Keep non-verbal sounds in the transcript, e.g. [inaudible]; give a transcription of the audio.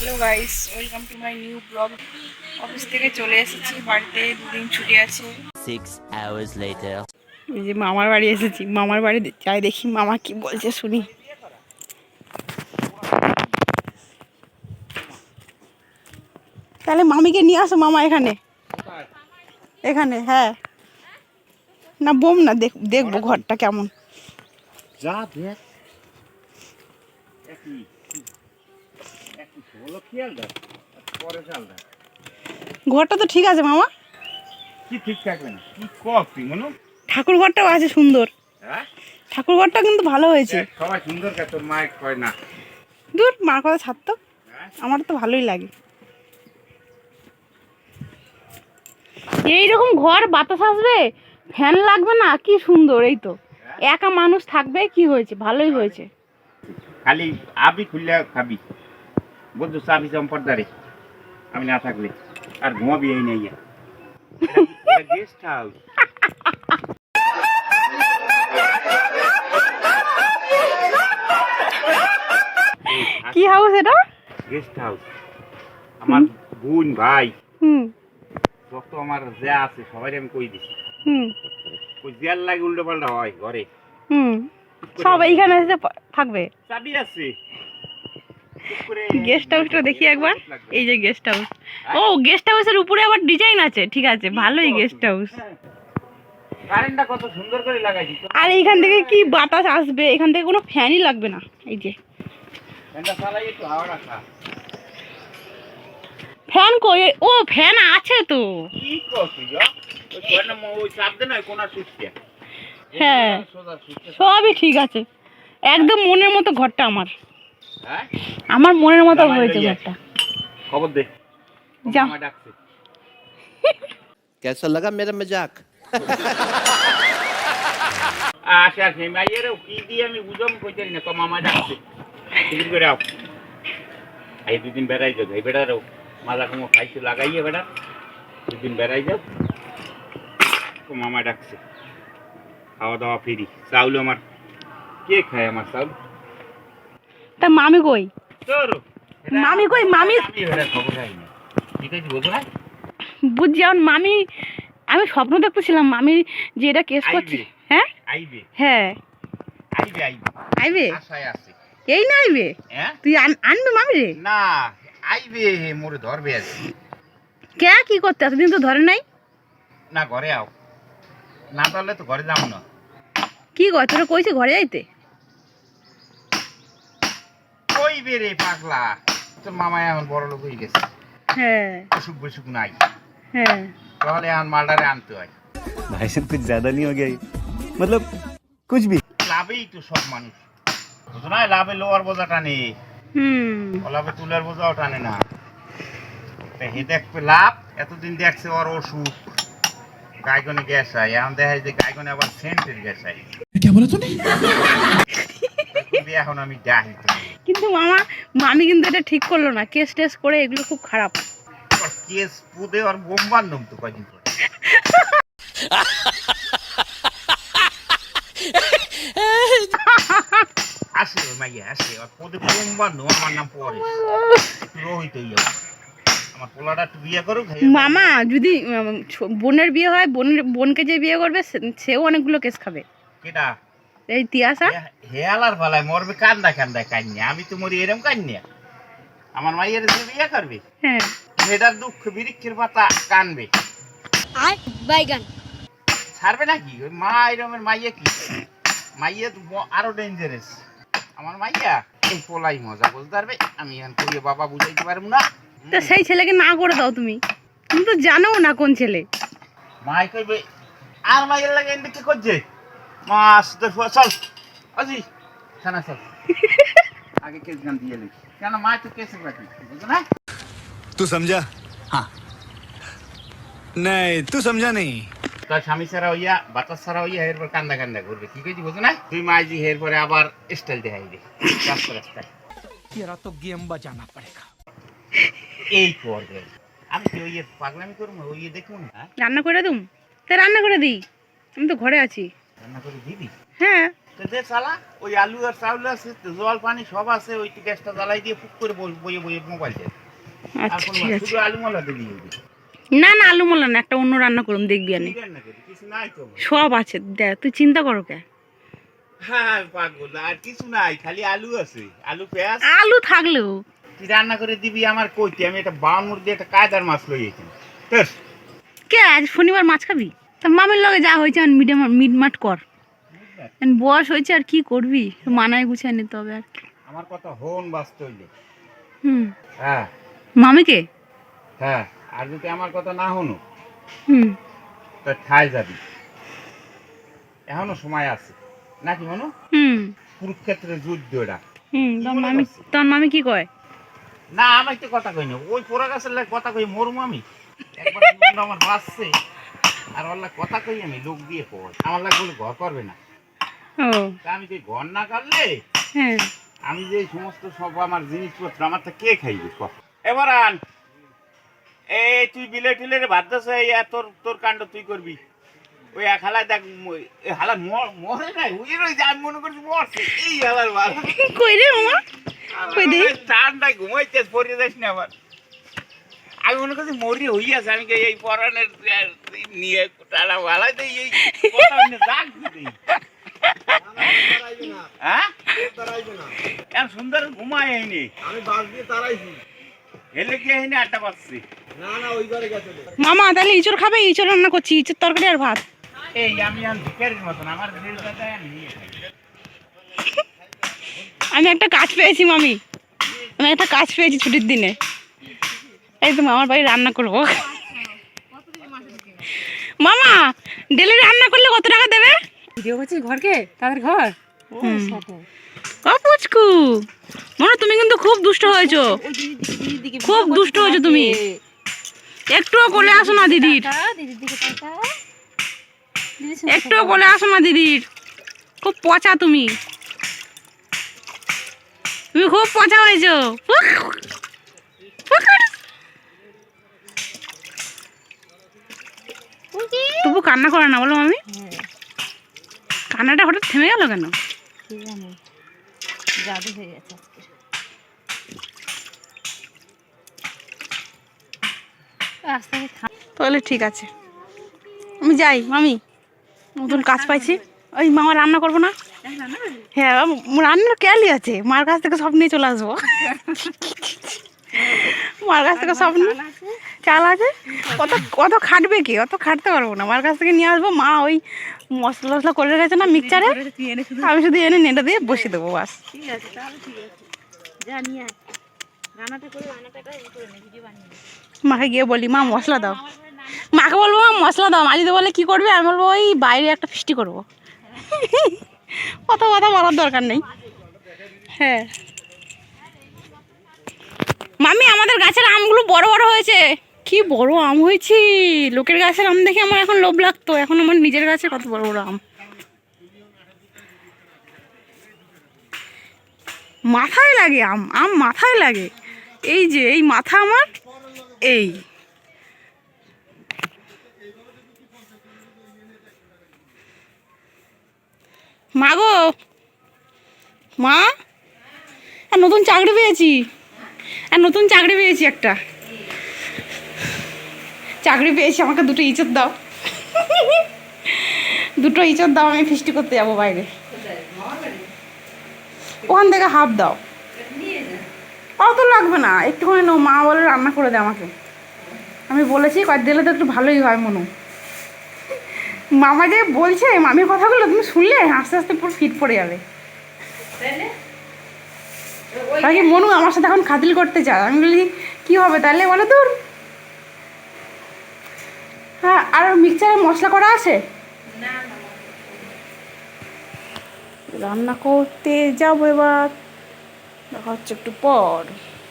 Hello guys welcome to my new vlog. Office থেকে চলে এসেছি বাড়িতে দুদিন ছুটি আছে। Six hours later. এই যে মামার বাড়ি এসেছি মামার বাড়ি যাই দেখি মামা কি বলছে শুনি। তাহলে মামিকে নিয়ে আসো মামা এখানে। এখানে হ্যাঁ। না বোম না দেখ দেখব ঘরটা কেমন। যা দেখ। ঘরটা তো ঠিক আছে মামা। কি ঠিক থাকবে না? কি তুই মনু? ঠাকুর ঘরটাও আছে সুন্দর। হ্যাঁ? ঠাকুর ঘরটা কিন্তু ভালো হয়েছে। সবাই সুন্দর তোর মায়ের কয় না? দূর মার কথা ছাড়তো হ্যাঁ? আমার তো ভালোই লাগে। এইরকম ঘর বাতাস আসবে? ফ্যান লাগবে না? কি সুন্দর এই তো। একা মানুষ থাকবে কি হয়েছে? ভালোই হয়েছে। খালি আবি খুললে খাবি। বুঝছ চাবি চম্পরদারে আমি না থাকলে আর ঘুমাবি এই নেই গেস্ট হাউস কি হাউস এটা? গেস্ট হাউস আমার বোন ভাই। হুম। যত আমার যা আছে সবাই আমি কই দিছি। হুম। ওই জিয়ার লাগে উল্টো পাল্টা হয় ঘরে। হুম। সব এইখানে এসে থাকবে। চাবি আছে। গেস্ট হাউসটা দেখি একবার। এই যে গেস্ট হাউস ও গেস্ট হাউসের উপরে আবার ডিজাইন আছে। ঠিক আছে ভালোই গেস্ট হাউস আর এইখান থেকে কি বাতাস আসবে? এখান থেকে কোনো ফ্যানই লাগবে না। এই যে। ফ্যান কই? ও ফ্যান আছে তো। হ্যাঁ সবই ঠিক আছে। একদম মনের মতো ঘরটা আমার। হ্যাঁ? আমার মনের মতো জামাই হয়েছে লইয়া। ঘরটা খবর দে যা আমার ডাকছে कैसा लगा मेरा मजाक আসে আসে মাইয়ের কি দিয়ে আমি বুঝাম কইতে না কম আমার ডাকছে টিকিট করে আও এই দুদিন বেড়াই যাও এই বেড়ারও মাজা কমো খাইছে লাগাইয়ে বেড়া দুদিন বেড়াই যাও তো মামা ডাকছে খাওয়া দাওয়া ফ্রি চাউল আমার কে খায় আমার চাউল তা মামি কই তোর মামি কই? মামি- বুঝছি এখন মামি আমি স্বপ্ন দেখতেছিলাম মামি যে এটা কেস করছে। হ্যাঁ? হ্যাঁ। আইবে আছে। এই না আইবে? হ্যাঁ? তুই আন- আনবে মামি রে? না আইবে মোরে ধরবে কে কি করতে? এতদিন তো ধরে নাই। না ঘরে আও। না তাহলে তো ঘরে যাব না। কি কর তোরা কইছে ঘরে যাইতে কই বেরে পাগলা তোর মামা এখন বড় লোক হয়ে গেছে হ্যাঁ অসুখ বসুখ নাই হ্যাঁ তাহলে এখন মালটারে আনতে হয় भाई साहब कुछ ज्यादा नहीं हो गया ये? मतलब कुछ भी লাভেই তো সব মানুষ বুঝো না লাভে লোয়ার বোঝা টানে হুম লাভে তুলার বোঝাও টানে না তা হে দেখবে লাভ এতদিন দেখছে ওর অসুখ গায়গনে গ্যাস হয় এখন দেখা যায় যে গায়গনে আবার সেন্টের গ্যাস হয় তা এখন আমি ডাহি তো কিন্তু মামা মামি কিন্তু এটা ঠিক করল না। কেস টেস করে এগুলো খুব খারাপ। কেস পুদে বোম্বার নম তো পরে। আসে মাইয়া আসে। ওর পুদে বোম্বার আমার নাম পরে। রোহিত ইয়ে করুক মামা যদি বোনের বিয়ে হয় বোনের বোনকে যে বিয়ে করবে সেও অনেকগুলো কেস খাবে। কেটা এই তিয়াসা হেয়ালার ফালায় মরবে কান্দা কান্দা কান্যা আমি তো মরি এরম কান্যা আমার মাইয়ের যে বিয়ে করবে হ্যাঁ। মেয়েটার দুঃখ বিরিক্ষের পাতা কানবে। ছাড়বে নাকি? ওই মা এরমের মাইয়া কি? মাইয়া তো আরও ডেঞ্জারাস আমার মাইয়া এই পোলাই মজা বুঝতে পারবে আমি এখন কইয়ে বাবা বুঝাইতে পারব না। তা সেই ছেলেকে না করে দাও তুমি। তুমি তো জানো না কোন ছেলে। মাই কইবে আর মাইয়ের লাগে এনে কি করছে? মাছ দেখো চল। আজি। খানা চল। [laughs] আগে কেস গান দিয়ে কেন মা তো কেস রাখি না? তু সমঝা হ্যাঁ। নাই তু সমঝা নেই তার স্বামী ছাড়া হইয়া বাতাস ছাড়া হইয়া কান্দা কান্দা করবে। কি কইছি না? তুই মাইজি হের পরে আবার স্টাইল দেখাই দে রাস্তা রাস্তায়। তেরা তো গেম বাজানা পড়েগা এই করবে আমি কি ওই পাগলামি করব ওই রান্না করে দুম? রান্না করে দিই। আমি তো ঘরে আছি। রান্না করে দিবি? হ্যাঁ। তো চালা ওই আলু আর চাউল আছে জল পানি সব আছে ওই গ্যাসটা জ্বালাই দিয়ে ফুক করে বইয়ে বইয়ে মোবাইল চাই আচ্ছা ঠিক আছে। শুধু আলু মালা দিবি? না না আলু মোলা না একটা অন্য রান্না করুন দেখবি আমার। সব আছে দেখ তুই চিন্তা করো কে? হ্যাঁ পাগল আর কিছু নাই খালি আলু আছে আলু পেঁয়াজ। আলু থাকলেও। তুই রান্না করে দিবি আমার কইতে আমি একটা বামুর দিয়ে একটা কায়দার মাছ লই কে আজ শনিবার মাছ খাবি? তা মামের লগে যা হয়েছে আর মিটমাট কর। বয়স হয়েছে আর কি করবি? মানায় গুছিয়ে নিতে হবে আর কি। আমার কথা হন বাঁচতে হইলে। হুম। হ্যাঁ। মামিকে? হ্যাঁ আর যদি আমার কথা না হনো হুম। তা ঠায় যাবি। এখনও সময় আছে। নাকি মনো হুম। কুরুক্ষেত্রের যুদ্ধ এটা। হুম তোর মামি? তোর মামি কি কয়? না আমি তো কথা কই না। ওই পোড়া গাছের লাগে কথা কই মোর মামি? একবার আমার বাঁচছে। আর লাগে কথা কই আমি? লোক দিয়ে কই আমার লাগে বলে ঘর করবে না। তা আমি যে ঘর না করলে হ্যাঁ। আমি যে সমস্ত সব আমার জিনিসপত্র আমার তা কে খাইবে? এবার আন। এই তুই বিলে টিলে ভাত তোর তোর কাণ্ড তুই করবি। ওই এক হালায় দেখ হালা মরে নাই ওই রয়েছে আমি মনে করছি মরছে এই হালার ভালো কই রে মামা? কই দে। ঠান্ডায় ঘুমাইতে পড়ে যাস না আবার। আমি মনে করছি মরি হইয়াছে আমি এই পরানের নিয়ে টানা ভালাই তো এই কথা দিই হ্যাঁ? সুন্দর ঘুমায় হয়নি আমি বাস দিয়ে তাড়াইছি এলে কি হয়নি আটটা পাচ্ছি মামা তাহলে ইঁচড় খাবে ইঁচড় রান্না করছি ইঁচড় তরকারি আর ভাত। এই আমি মতন আমার আমি একটা কাজ পেয়েছি মামি। আমি একটা কাজ পেয়েছি ছুটির দিনে। এই তো মামার বাড়ি রান্না করব। মামা ডেলি রান্না করলে কত টাকা দেবে? ভিডিও করছিস ঘরকে তাদের ঘর। ও পুচকু। মনে তুমি কিন্তু খুব দুষ্ট হয়েছো। খুব দুষ্ট হয়েছো তুমি। একটুও কোলে আসো না দিদির। একটুও কোলে আসো না দিদির। খুব পচা তুমি। তুমি খুব পচা হয়েছো। তবু কান্না করে না বলো মামি। কান্নাটা হঠাৎ থেমে গেল কেন? জাদু হয়ে গেছে তাহলে ঠিক আছে। আমি যাই মামি। নতুন কাজ পাইছি। ওই মামা রান্না করব না? হ্যাঁ রান্নার ক্যালি আছে। মার কাছ থেকে সব নিয়ে চলে আসব। [laughs] মার কাছ থেকে সব নিয়ে চাল আছে? অত অত খাটবে কি? অত খাটতে পারব না। আমার কাছ থেকে নিয়ে আসব। মা ওই মশলা টসলা করে রেখেছে না মিক্সচারে আমি শুধু এনে নেটা দিয়ে বসিয়ে দেবো, বাস। মাকে গিয়ে বলি, মা, মশলা দাও। মাকে বলব, মা, মশলা দাও। মা যদি বলে, কি করবে? আমি বলব, ওই বাইরে একটা ফিস্টি করব। কত কথা বলার দরকার নেই। হ্যাঁ। মামি আমাদের গাছের আমগুলো বড় বড় হয়েছে। কি বড় আম হয়েছে? লোকের গাছের আম দেখে আমার এখন লোভ লাগতো। এখন আমার নিজের গাছে কত বড় বড় আম। মাথায় লাগে আম আম মাথায় লাগে। এই যে, এই মাথা আমার, এই। মা গো, মা, আর নতুন চাকরি পেয়েছি। আর নতুন চাকরি পেয়েছি একটা। চাকরি পেয়েছি, আমাকে দুটো ইঁচড় দাও। দুটো ইঁচড় দাও, আমি ফিস্টি করতে যাব বাইরে। ওখান থেকে হাফ দাও। অত লাগবে না, একটুখানি নাও, মা বলে রান্না করে দে আমাকে। আমি বলেছি, কয়েক দিলে তো একটু ভালোই হয় মনু। মামা যে বলছে, মামির কথাগুলো তুমি শুনলে? আস্তে আস্তে পুরো ফিট পড়ে যাবে। মনু আমার সাথে এখন খাতিল করতে চায়? আমি বলি, কি হবে তাহলে বলে তোর? হ্যাঁ আর মিক্সারে মশলা করা আছে? রান্না করতে যাব এবার। দেখা হচ্ছে একটু পর।